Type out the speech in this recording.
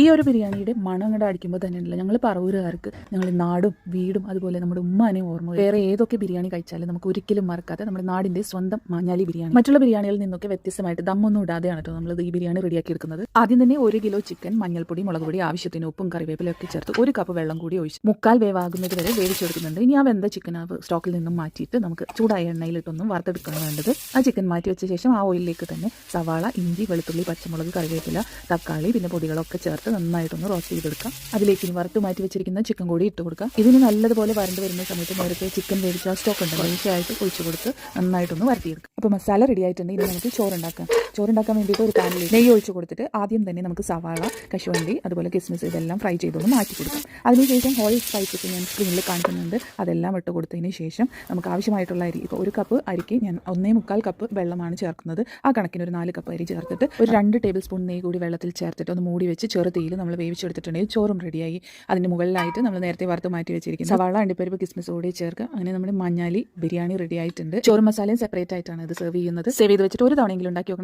ഈ ഒരു ബിരിയാണിയുടെ മണം അങ്ങോട്ട് അടിക്കുമ്പോൾ തന്നെ ഉണ്ടല്ലോ ഞങ്ങൾ പറവൂരുകാർക്ക് ഞങ്ങൾ നാടും വീടും അതുപോലെ നമ്മുടെ ഉമ്മാനെയും ഓർമ്മ. വേറെ ഏതൊക്കെ ബിരിയാണി കഴിച്ചാലും നമുക്ക് ഒരിക്കലും മറക്കാതെ നമ്മുടെ നാടിന്റെ സ്വന്തം മാഞ്ഞാലി ബിരിയാണി. മറ്റുള്ള ബിരിയാണികളിൽ നിന്നൊക്കെ വ്യത്യസ്തമായിട്ട് ദമ്മൊന്നും ഇടാതെയാണ് കേട്ടോ നമ്മൾ ഈ ബിരിയാണി റെഡിയാക്കി എടുക്കുന്നത് ആദ്യം തന്നെ ഒരു കിലോ ചിക്കൻ മഞ്ഞൾപ്പൊടി മുളക് പൊടി ആവശ്യത്തിന് ഉപ്പും കറിവേപ്പിലൊക്കെ ചേർത്ത് ഒരു കപ്പ് വെള്ളം കൂടി ഒഴിച്ച് മുക്കാൽ വേവാകുന്നത് വരെ വേവിച്ചെടുക്കുന്നുണ്ട്. ഇനി ആ വെന്ത ചിക്കൻ ആ സ്റ്റോക്കിൽ നിന്നും മാറ്റിയിട്ട് നമുക്ക് ചൂടായ എണ്ണയിലിട്ടൊന്നും വറുത്തെടുക്കണം വേണ്ടത്. ആ ചിക്കൻ മാറ്റി വെച്ച ശേഷം ആ ഓയിലിലേക്ക് തന്നെ സവാള ഇഞ്ചി വെളുത്തുള്ളി പച്ചമുളക് കറിവേപ്പില തക്കാളി പിന്നെ പൊടികളൊക്കെ ചേർത്ത് നന്നായിട്ടൊന്ന് റോസ്റ്റ് ചെയ്തെടുക്കാം. അതിലേക്ക് ഇനി വറുത്ത് മാറ്റി വെച്ചിരിക്കുന്ന ചിക്കൻ കൂടി ഇട്ട് കൊടുക്കാം. ഇതിന് നല്ലതുപോലെ വരണ്ട് വരുന്ന സമയത്ത് നേരത്തെ ചിക്കൻ വേവിച്ച സ്റ്റോക്ക് ഉണ്ട് വേവിച്ചായിട്ട് ഒഴിച്ചു കൊടുത്ത് നന്നായിട്ടൊന്ന് വരട്ടിയെടുക്കാം. അപ്പോൾ മസാല റെഡി ആയിട്ടുണ്ട്. ഇനി നമുക്ക് ചോറുണ്ടാക്കാം. ചോറുണ്ടാക്കാൻ വേണ്ടിയിട്ട് ഒരു പാനിൽ നെയ്യ് ഒഴിച്ച് കൊടുത്തിട്ട് ആദ്യം തന്നെ നമുക്ക് സവാള കശുവണ്ടി അതുപോലെ കിസ്മിസ് ഇതെല്ലാം ഫ്രൈ ചെയ്തൊന്ന് മാറ്റി കൊടുക്കാം. അതിനുശേഷം ഹോൾ സ്പൈസസ് ഞാൻ സ്ക്രീനിൽ കാണിക്കുന്നുണ്ട്. അതെല്ലാം ഇട്ട് കൊടുത്തതിന് ശേഷം നമുക്ക് ആവശ്യമായിട്ടുള്ള അരി ഇപ്പോൾ ഒരു കപ്പ് അരിക്ക് ഞാൻ ഒന്നേ മുക്കാൽ കപ്പ് വെള്ളമാണ് ചേർക്കുന്നത്. ആ കണക്കിന് ഒരു നാല് കപ്പ് അരി ചേർത്തിട്ട് ഒരു രണ്ട് ടേബിൾ സ്പൂൺ നെയ്യ് കൂടി വെള്ളത്തിൽ ചേർത്തിട്ട് ഒന്ന് മൂടി വെച്ച് ചെറു തീയിൽ നമ്മൾ വേവിച്ചെടുത്തിട്ടുണ്ടെങ്കിൽ ചോറും റെഡിയായി അതിന് മുകളിലായിട്ട് നമ്മൾ നേരത്തെ വറുത്ത് മാറ്റി വെച്ചിരിക്കുന്നത് സവാള അണ്ടിപ്പരിപ്പ് കിസ്മിസ് കൂടി ചേർക്കുക. അങ്ങനെ നമ്മുടെ മഞ്ഞാലി ബിരിയാണി റെഡി ആയിട്ടുണ്ട്. ചോറ് മസാലയും സെപ്പറേറ്റ് ആയിട്ടാണ് ഇത് സെർവ് ചെയ്യുന്നത്. സേവ് ചെയ്ത് വെച്ചിട്ട് ഒരു തവണയെങ്കിലും ഉണ്ടാക്കി